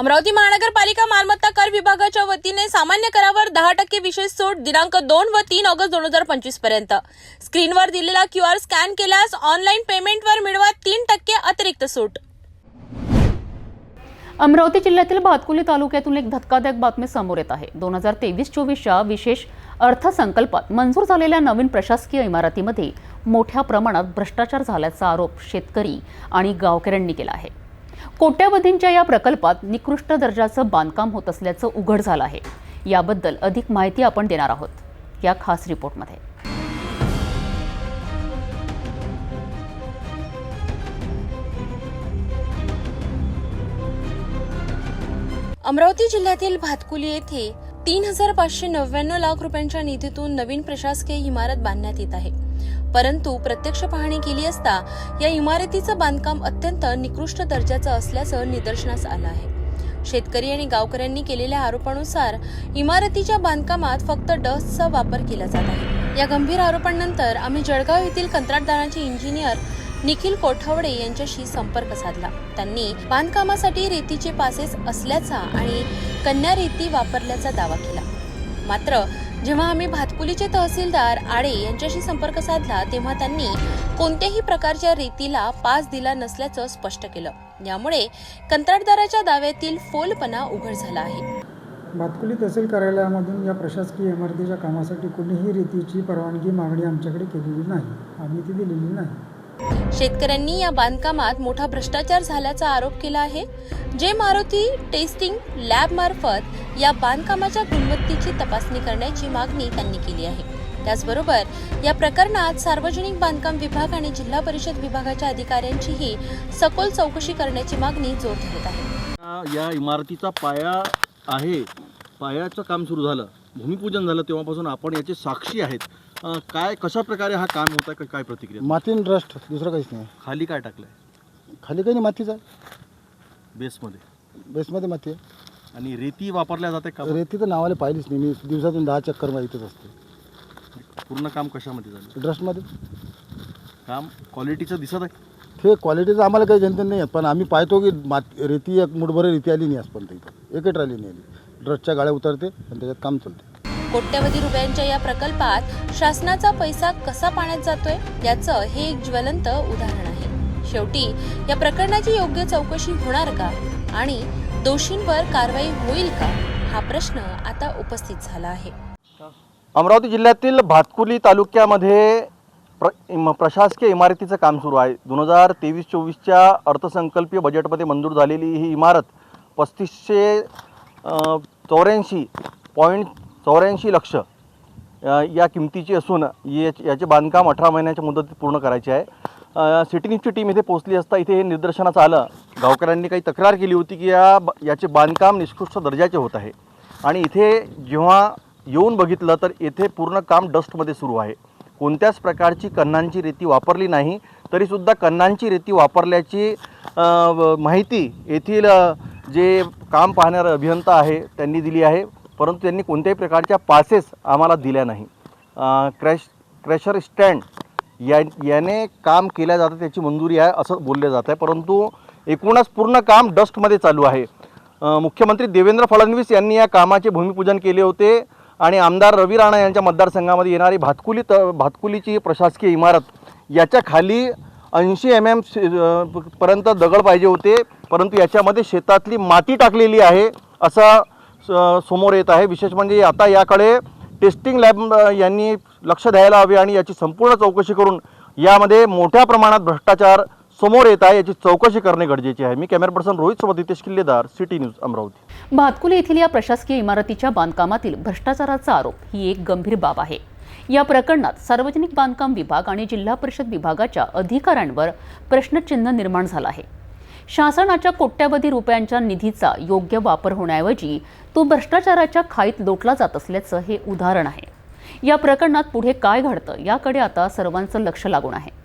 अमरावती महानगरपालिका मालमत्ता कर विभागाच्या वतीने सामान्य करावर दहा टक्के विशेष सूट दिनांक दोन व तीन ऑगस्ट दोन हजार पंचवीसपर्यंत. स्क्रीनवर दिलेला क्यू आर स्कॅन केल्यास ऑनलाईन पेमेंटवर मिळवा तीन टक्के अतिरिक्त सूट. अमरावती जिल्ह्यातील भातकुली तालुक्यातून एक धक्कादायक बातमी समोर येत आहे. दोन हजार तेवीस चोवीसच्या विशेष अर्थसंकल्पात मंजूर झालेल्या नवीन प्रशासकीय इमारतीमध्ये मोठ्या प्रमाणात भ्रष्टाचार झाल्याचा आरोप शेतकरी आणि गावकऱ्यांनी केला आहे. कोट्यावधींच्या या प्रकल्पात निकृष्ट दर्जाचं बांधकाम होत असल्याचं उघड झालं आहे. याबद्दल अधिक माहिती आपण देणार आहोत. या खास रिपोर्टमध्ये. अमरावती जिल्ह्यातील भातकुली येथे तीन हजार पाचशे नव्याण्णव लाख रुपयांच्या निधीतून नवीन प्रशासकीय इमारत बांधण्यात येत आहे. परंतु प्रत्यक्ष पाहणी केली असता या इमारतीचं बांधकाम अत्यंत निकृष्ट दर्जाचं असल्याचं निदर्शनास आलं आहे. शेतकरी आणि गावकऱ्यांनी केलेल्या आरोपानुसार इमारतीच्या बांधकामात फक्त डस्टचा वापर केला जात आहे. या गंभीर आरोपांनंतर आम्ही जळगाव येथील कंत्राटदारांचे इंजिनियर निखिल कोठवडे यांच्याशी संपर्क साधला. त्यांनी बांधकामासाठी रेतीचे पासेस असल्याचा आणि कन्या रेती वापरल्याचा दावा केला. मात्र जेव्हा आम्ही भातकुलीचे तहसीलदार आडे यांच्याशी संपर्क साधला तेव्हा त्यांनी कोणत्याही प्रकारच्या रेतीला पास दिला नसल्याचं स्पष्ट केलं. यामुळे कंत्राटदाराच्या दाव्यातील फोलपणा उघड झाला आहे. भातकुली तहसील कार्यालयामधून या प्रशासकीय इमारतीच्या कामासाठी कोणीही रीतीची परवानगी मागणी आमच्याकडे केलेली नाही. आम्ही ती दिलेली नाही. शेतकऱ्यांनी या बांधकामात मोठा भ्रष्टाचार झाल्याचा आरोप केला आहे. जे मारुती टेस्टिंग लॅब मार्फत या बांधकामाच्या गुणवत्तेची तपासणी करण्याची मागणी त्यांनी केली आहे. त्याचबरोबर या प्रकरणात सार्वजनिक बांधकाम विभाग आणि जिल्हा परिषद विभागाच्या अधिकाऱ्यांचीही सखोल चौकशी करण्याची मागणी जोर धरत आहे. या इमारतीचा पाया आहे. पायाचं काम सुरू झालं. भूमिपूजन झालं तेव्हापासून आपण याचे साक्षी आहेत. काय कशा प्रकारे हा काम होता का काय प्रतिक्रिया? मातीन रस्ट दुसरं काहीच नाही. खाली काय टाकलंय? खाली काही नाही मातीच बेसमध्ये बेसमध्ये माती आहे. आणि रेती वापरल्या जाते का? रेती तर नावाला पाहिलीच नाही. मी दिवसातून दहा चक्कर इथंच असते. पूर्ण काम कशामध्ये झालं? ड्रस्टमध्ये काम क्वालिटीचं दिसत आहे? ते क्वालिटीचं आम्हाला काही जनते नाही आहेत पण आम्ही पाहतो की मात रेती एक मुठभर रेती आली नाही आजपर्यंत इथं. एकही ट्राली नाही आली. ड्रस्टच्या गाड्या उतरते आणि त्याच्यात काम चालते. कोट्यवधी रुपयांच्या या प्रकल्पात शासनाचा पैसा कसा पाण्यात जातोय याचं हे एक ज्वलंत उदाहरण आहे. शेवटी या प्रकरणाची योग्य चौकशी होणार का? आणि दोषींवर कारवाई होईल का? हा प्रश्न आता उपस्थित झाला आहे. अमरावती जिल्ह्यातील भातकुली तालुक्यामध्ये प्र प्रशासकीय इमारतीचं काम सुरू आहे. दोन हजार तेवीस चोवीसच्या अर्थसंकल्पीय बजेटमध्ये मंजूर झालेली ही इमारत पस्तीसशे चौऱ्याऐंशी पॉईंट चौऱ्याऐंशी लक्ष या किमतीची असून याचे याचे बांधकाम अठरा महिन्याच्या मुदतीत पूर्ण करायचे आहे. सिटी न्यूजची टीम इथे पोहोचली असता इथे हे निदर्शनास आलं. गावकऱ्यांनी काही तक्रार केली होती की या ब- याचे बांधकाम निष्कृष्ट दर्जाचे होत आहे. आणि इथे जेव्हा येऊन बघितलं तर येथे पूर्ण काम डस्टमध्ये सुरू आहे. कोणत्याच प्रकारची कन्नांची रेती वापरली नाही तरीसुद्धा कन्नांची रेती वापरल्याची माहिती येथील जे काम पाहणारा अभियंता आहे त्यांनी दिली आहे. परंतु त्यांनी कोणत्याही प्रकारच्या पासेस आम्हाला दिल्या नाही. क्रॅश क्रॅशर स्टँड या याने काम केल्या जातं त्याची मंजुरी आहे असं बोलले जात आहे. परंतु एकूणच पूर्ण काम डस्टमध्ये चालू आहे. मुख्यमंत्री देवेंद्र फडणवीस यांनी या कामाचे भूमिपूजन केले होते आणि आमदार रवी राणा यांच्या मतदारसंघामध्ये येणारी भातकुली त भातकुलीची प्रशासकीय इमारत याच्या खाली ऐंशी एम एम पर्यंत दगड पाहिजे होते. परंतु याच्यामध्ये शेतातली माती टाकलेली आहे असं स- समोर येत आहे. विशेष म्हणजे आता याकडे टेस्टिंग लॅब यांनी लक्ष द्यायला हवे आणि याची संपूर्ण चौकशी करून यामध्ये मोठ्या प्रमाणात भ्रष्टाचार समोर येत आहे याची चौकशी करणे गरजेचे आहे. मी कॅमेरा पर्सन रोहित सोबत हितेश किल्लेदार सिटी न्यूज अमरावती. भातकुली येथील या प्रशासकीय इमारतीच्या बांधकामातील भ्रष्टाचाराचा आरोप ही एक गंभीर बाब आहे. या प्रकरणात सार्वजनिक बांधकाम विभाग आणि जिल्हा परिषद विभागाच्या अधिकाऱ्यांवर प्रश्नचिन्ह निर्माण झालं आहे. शासनाच्या कोट्यवधी रुपयांच्या निधीचा योग्य वापर होण्याऐवजी तो भ्रष्टाचाराच्या खाईत लोटला जात असल्याचं हे उदाहरण आहे. या प्रकरणात पुढे काय घडतं याकडे आता सर्वांचं लक्ष लागून आहे.